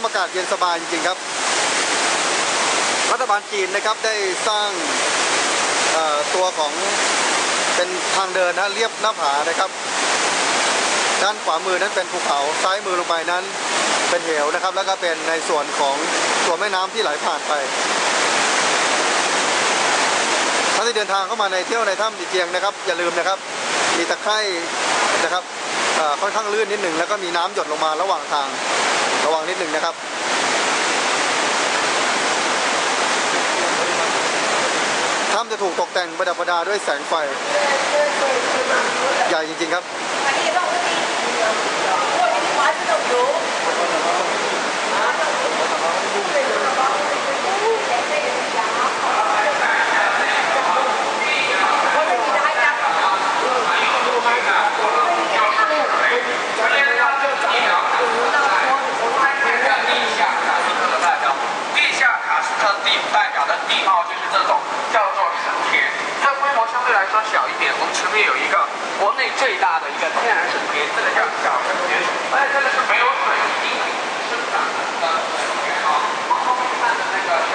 ำอากาศเย็นสบายจริงๆครับ รัฐบาลจีนนะครับได้สร้างตัวของเป็นทางเดินนะเรียบหน้าผานะครับ ด้านขวามือนั้นเป็นภูเขาซ้ายมือลงไปนั้นเป็นเหวนะครับ แล้วก็เป็นในส่วนของตัวแม่น้ำที่ไหลผ่านไปท่านที่เดินทางเข้ามาในเที่ยวในถ้ำดีเจียงนะครับ อย่าลืมนะครับ มีตะไคร่นะครับค่อนข้างลื่นนิดหนึ่งแล้วก็มีน้ำหยดลงมาระหว่างทาง ระวังนิดหนึ่งนะครับถ้ำจะถูกตกแต่งประดับประดาด้วยแสงไฟ ใหญ่จริงๆครับ 国内最大的一个天然神田，这个叫小神田，而且这个是没有水晶生长的呃神田啊。后面看的那个是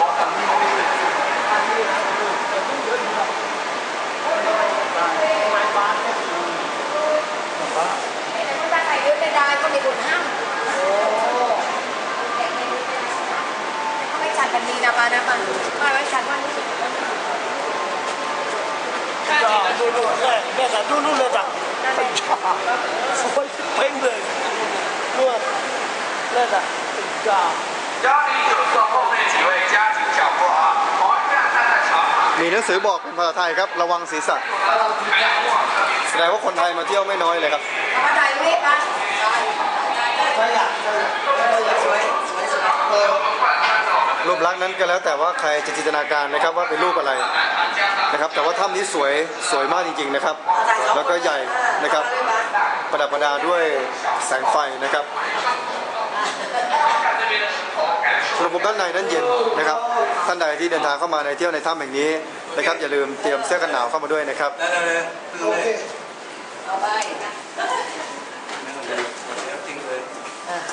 我很后面的。 กันดีนะป้านะป้าป้าไว้ฉันว่า นี่ 啊，露露，对，那个露露那个，很长，我喷的，我那个很大。幺零九座后面几位加紧脚步啊！我们现在站在长马 มีหนังสือบอกเป็นภาษาไทยครับ ระวังศีรษะ แสดงว่าคนไทยมาเที่ยวไม่น้อยเลยครับ เอามาถ่ายรูปป้า รูป ย ลักนั้นก็แล้วแต่ว่าใครจะจินตนาการนะครับว่าเป็นรูปอะไรนะครับ แต่ว่าถ้ำนี้สวยสวยมากจริงๆนะครับ แล้วก็ใหญ่นะครับ ประดับประดาด้วยแสงไฟนะครับอุณหภูมิด้านในนั้นเย็นนะครับ ท่านใดที่เดินทางเข้ามาในเที่ยวในถ้ำแห่งนี้นะครับ อย่าลืมเตรียมเสื้อกันหนาวเข้ามาด้วยนะครับ เอาไป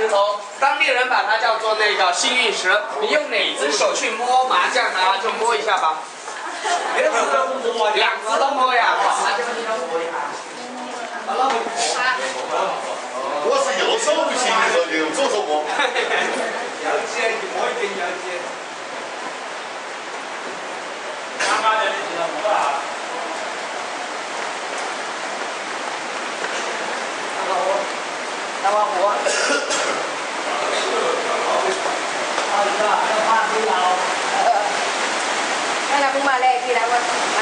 石头，当地人把它叫做那个幸运石。你用哪只手去摸麻将呢？就摸一下吧。两只都摸呀。我是右手不行的时候，就用左手摸。要接，你摸一点要接。那么我。好的好的好的好的好的好的好的好的好的好的好的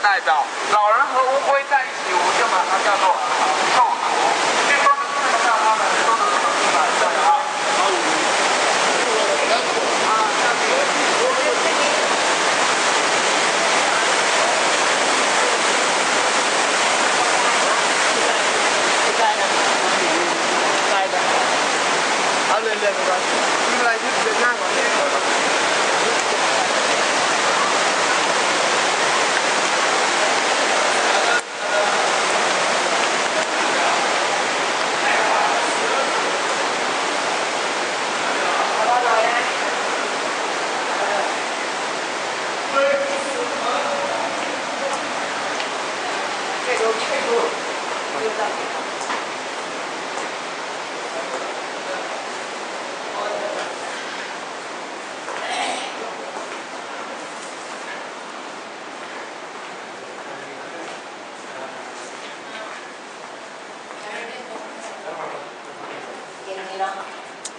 代表，老人和乌龟在一起，我们就把它叫做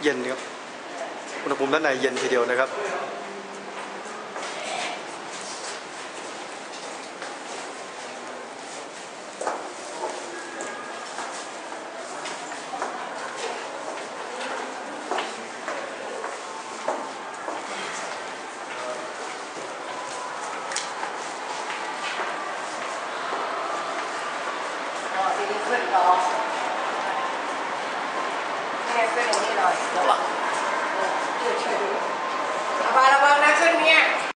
เย็นครับ อุณหภูมิด้านในเย็นทีเดียวนะครับ 笑死我了。